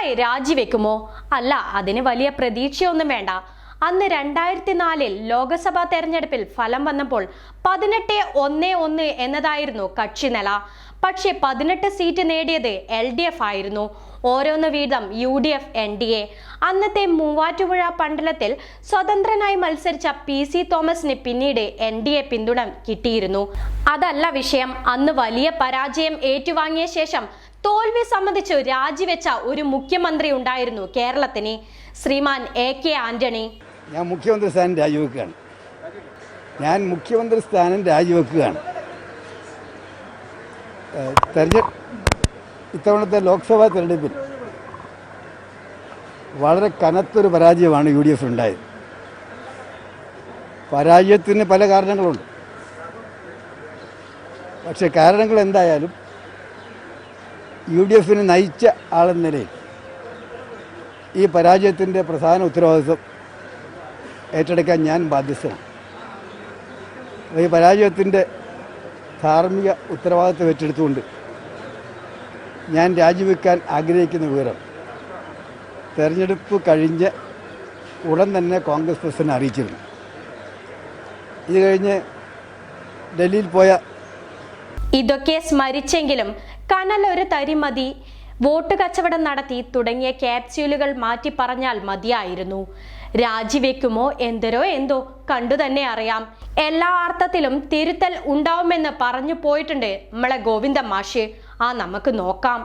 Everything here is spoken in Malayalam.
പിണറായി രാജിവെക്കുമോ? അല്ല അതിന് വലിയ പ്രതീക്ഷയൊന്നും വേണ്ട. അന്ന് രണ്ടായിരത്തി നാലിൽ ലോക്സഭാ തെരഞ്ഞെടുപ്പിൽ ഫലം വന്നപ്പോൾ പതിനെട്ട് ഒന്ന് ഒന്ന് എന്നതായിരുന്നു കക്ഷി നില. പക്ഷേ പതിനെട്ട് സീറ്റ് നേടിയത് എൽ ഡി എഫ് ആയിരുന്നു. ഓരോന്ന് വീതം U D F N D A. അന്നത്തെ മൂവാറ്റുപുഴ പണ്ഡലത്തിൽ സ്വതന്ത്രനായി മത്സരിച്ച പി സി തോമസിന് പിന്നീട് എൻ ഡി എ പിന്തുണ കിട്ടിയിരുന്നു. അതല്ല വിഷയം അന്ന് വലിയ പരാജയം ഏറ്റുവാങ്ങിയ ശേഷം തോൽവി സംബന്ധിച്ച് രാജിവെച്ച ഒരു മുഖ്യമന്ത്രി ഉണ്ടായിരുന്നു കേരളത്തിന് ശ്രീമാൻ എ കെ ആന്റണി. ഞാൻ മുഖ്യമന്ത്രി സ്ഥാനം രാജിവെക്കുകയാണ്. ഞാൻ മുഖ്യമന്ത്രി സ്ഥാനം രാജിവെക്കുകയാണ്. തെരഞ്ഞെടുപ്പ് ഇത്തവണത്തെ ലോക്സഭാ തെരഞ്ഞെടുപ്പിൽ വളരെ കനത്തൊരു പരാജയമാണ് യു ഡി എഫ് ഉണ്ടായത്. പരാജയത്തിന് പല കാരണങ്ങളുണ്ട്. പക്ഷേ കാരണങ്ങൾ എന്തായാലും യു ഡി എഫിനെ നയിച്ച ആളെന്ന നിലയിൽ ഈ പരാജയത്തിന്റെ പ്രധാന ഉത്തരവാദിത്വം ഏറ്റെടുക്കാൻ ഞാൻ ബാധ്യസ്ഥനാണ്. ഈ പരാജയത്തിന്റെ ധാർമ്മിക ഉത്തരവാദിത്വം ഏറ്റെടുത്തുകൊണ്ട് ഞാൻ രാജിവെക്കാൻ ആഗ്രഹിക്കുന്ന വിവരം തെരഞ്ഞെടുപ്പ് കഴിഞ്ഞ് ഉടൻ തന്നെ കോൺഗ്രസ് പ്രസിഡന്റ് അറിയിച്ചിരുന്നു. ഇത് കഴിഞ്ഞ് ഡൽഹിയിൽ പോയ ഇതൊക്കെ സ്മരിച്ചെങ്കിലും കനൽ ഒരു തരി മതി. വോട്ട് കച്ചവടം നടത്തി തുടങ്ങിയ ക്യാപ്സ്യൂലുകൾ മാറ്റി പറഞ്ഞാൽ മതിയായിരുന്നു. രാജിവെക്കുമോ എന്തരോ എന്തോ കണ്ടു തന്നെ അറിയാം. എല്ലാ അർത്ഥത്തിലും തിരുത്തൽ ഉണ്ടാവുമെന്ന് പറഞ്ഞു പോയിട്ടുണ്ട് നമ്മളെ ഗോവിന്ദ മാഷ്. ആ നമുക്ക് നോക്കാം.